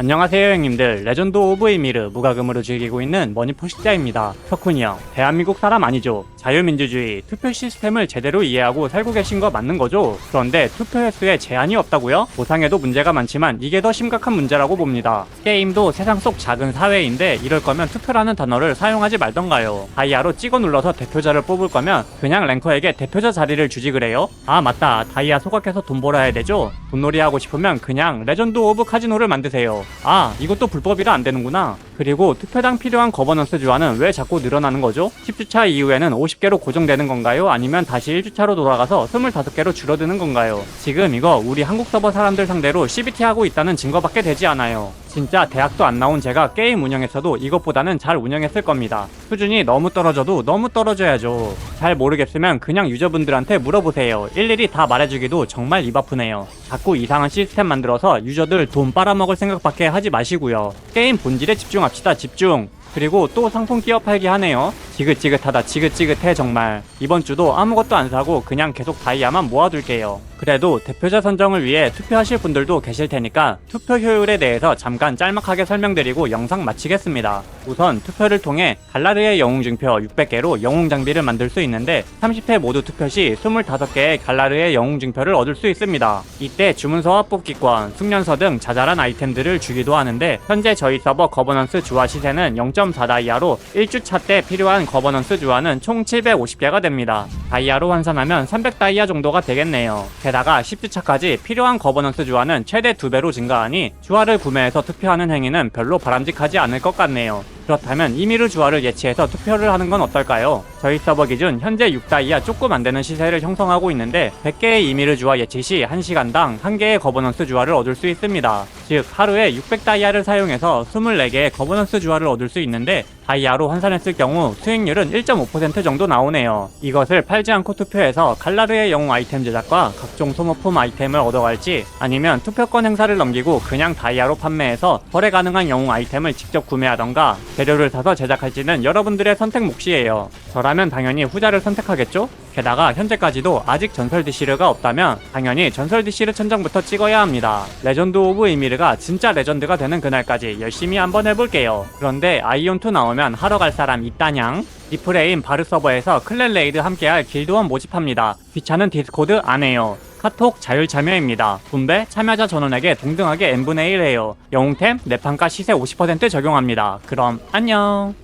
안녕하세요 형님들. 레전드 오브 이미르 무과금으로 즐기고 있는 머니포식자입니다. 덕훈이 형 대한민국 사람 아니죠 자유민주주의 투표 시스템을 제대로 이해하고 살고 계신 거 맞는 거죠 그런데 투표 횟수에 제한이 없다고요? 보상에도 문제가 많지만 이게 더 심각한 문제라고 봅니다 게임도 세상 속 작은 사회인데 이럴 거면 투표라는 단어를 사용하지 말던가요 다이아로 찍어 눌러서 대표자를 뽑을 거면 그냥 랭커에게 대표자 자리를 주지 그래요? 아 맞다 다이아 소각해서 돈 벌어야 되죠? 돈놀이 하고 싶으면 그냥 레전드 오브 카지노를 만드세요 아 이것도 불법이라 안 되는구나 그리고 투표당 필요한 거버넌스 주화는 왜 자꾸 늘어나는 거죠? 10주차 이후에는 50개로 고정되는 건가요? 아니면 다시 1주차로 돌아가서 25개로 줄어드는 건가요? 지금 이거 우리 한국 서버 사람들 상대로 CBT 하고 있다는 증거밖에 되지 않아요. 진짜 대학도 안 나온 제가 게임 운영에서도 이것보다는 잘 운영했을 겁니다. 수준이 너무 떨어져도 너무 떨어져야죠. 잘 모르겠으면 그냥 유저분들한테 물어보세요. 일일이 다 말해주기도 정말 입 아프네요. 자꾸 이상한 시스템 만들어서 유저들 돈 빨아먹을 생각밖에 하지 마시고요. 게임 본질에 집중합시다 집중. 그리고 또 상품 끼어 팔기 하네요. 지긋지긋하다 지긋지긋해 정말. 이번 주도 아무것도 안 사고 그냥 계속 다이아만 모아둘게요. 그래도 대표자 선정을 위해 투표하실 분들도 계실 테니까 투표 효율에 대해서 잠깐 짤막하게 설명드리고 영상 마치겠습니다. 우선 투표를 통해 갈라르의 영웅증표 600개로 영웅 장비를 만들 수 있는데 30회 모두 투표 시 25개의 갈라르의 영웅증표를 얻을 수 있습니다. 이때 주문서와 뽑기권, 숙련서 등 자잘한 아이템들을 주기도 하는데 현재 저희 서버 거버넌스 주화 시세는 0.4 다이아로 1주차 때 필요한 거버넌스 주화는 총 750개가 됩니다. 다이아로 환산하면 300다이아 정도가 되겠네요. 게다가 10주차까지 필요한 거버넌스 주화는 최대 2배로 증가하니 주화를 구매해서 투표하는 행위는 별로 바람직하지 않을 것 같네요. 그렇다면 이미르 주화를 예치해서 투표를 하는 건 어떨까요? 저희 서버 기준 현재 6다이아 조금 안 되는 시세를 형성하고 있는데 100개의 이미르 주화 예치 시 1시간당 1개의 거버넌스 주화를 얻을 수 있습니다. 즉 하루에 600다이아를 사용해서 24개의 거버넌스 주화를 얻을 수 있는데 다이아로 환산했을 경우 수익률은 1.5% 정도 나오네요. 이것을 팔지 않고 투표해서 칼라르의 영웅 아이템 제작과 각종 소모품 아이템을 얻어갈지 아니면 투표권 행사를 넘기고 그냥 다이아로 판매해서 거래 가능한 영웅 아이템을 직접 구매하던가 재료를 사서 제작할지는 여러분들의 선택 몫이에요. 저라면 당연히 후자를 선택하겠죠? 게다가 현재까지도 아직 전설 디시르가 없다면 당연히 전설 디시르 천정부터 찍어야 합니다. 레전드 오브 이미르가 진짜 레전드가 되는 그날까지 열심히 한번 해볼게요. 그런데 아이온2 나오면 하러 갈 사람 있다냥? 리프레임 바르 서버에서 클랜 레이드 함께할 길드원 모집합니다. 귀찮은 디스코드 안 해요. 카톡 자율 참여입니다. 분배 참여자 전원에게 동등하게 n분의 1 해요. 영웅템 내판가 시세 50% 적용합니다. 그럼 안녕.